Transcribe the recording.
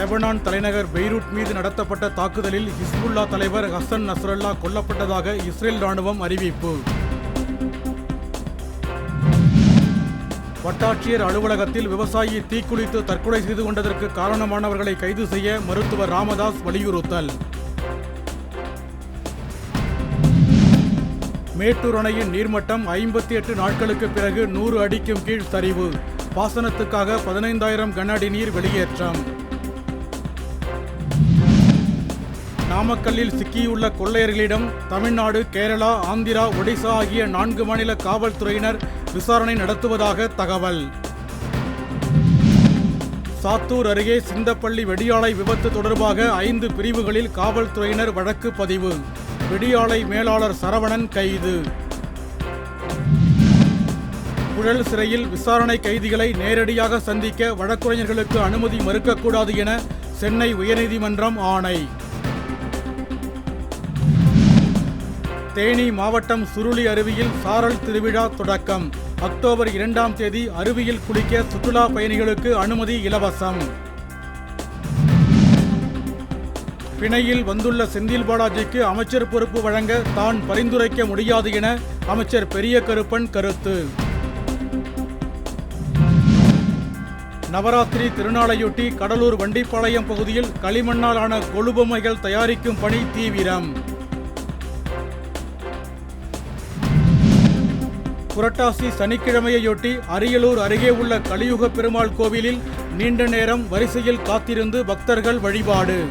Lebanon தலைநகர் Beirut மீது நடத்தப்பட்ட தாக்குதலில் ஹிஸ்புல்லா தலைவர் ஹசன் நஸ்ரல்லா கொல்லப்பட்டதாக இஸ்ரேல் ராணுவம் அறிவிப்பு. வட்டாட்சியர் அலுவலகத்தில் விவசாயி தீக்குளித்து தற்கொலை செய்து கொண்டதற்கு காரணமானவர்களை கைது செய்ய மருத்துவர் ராமதாஸ் வலியுறுத்தல். மேட்டூர் அணையின் நீர்மட்டம் ஐம்பத்தி எட்டு நாட்களுக்கு பிறகு நூறு அடிக்கும் கீழ் சரிவு. பாசனத்துக்காக பதினைந்தாயிரம் கன அடி நீர் வெளியேற்றம். நாமக்கல்லில் சிக்கியுள்ள கொள்ளையர்களிடம் தமிழ்நாடு கேரளா ஆந்திரா ஒடிசா ஆகிய நான்கு மாநில காவல்துறையினர் விசாரணை நடத்துவதாக தகவல். சாத்தூர் அருகே சிந்தப்பள்ளி வெடியாலை விபத்து தொடர்பாக ஐந்து பிரிவுகளில் காவல்துறையினர் வழக்கு பதிவு. வெடியாலை மேலாளர் சரவணன் கைது. புழல் சிறையில் விசாரணை கைதிகளை நேரடியாக சந்திக்க வழக்குரைஞர்களுக்கு அனுமதி மறுக்கக்கூடாது என சென்னை உயர்நீதிமன்றம் ஆணை. தேனி மாவட்டம் சுருளி அருவியில் சாரல் திருவிழா தொடக்கம். அக்டோபர் இரண்டாம் தேதி அருவியில் குளிக்க சுற்றுலா பயணிகளுக்கு அனுமதி இலவசம். பிணையில் வந்துள்ள செந்தில் பாலாஜிக்கு அமைச்சர் பொறுப்பு வழங்க தான் பரிந்துரைக்க முடியாது என அமைச்சர் பெரிய கருப்பன் கருத்து. நவராத்திரி திருநாளையொட்டி கடலூர் வண்டிப்பாளையம் பகுதியில் களிமண்ணால் ஆன கொழுபொம்மைகள் தயாரிக்கும் பணி தீவிரம். புரட்டாசி சனிக்கிழமையொட்டி அரியலூர் அருகே உள்ள கலியுக பெருமாள் கோவிலில் நீண்ட நேரம் வரிசையில் காத்திருந்து பக்தர்கள் வழிபாடு.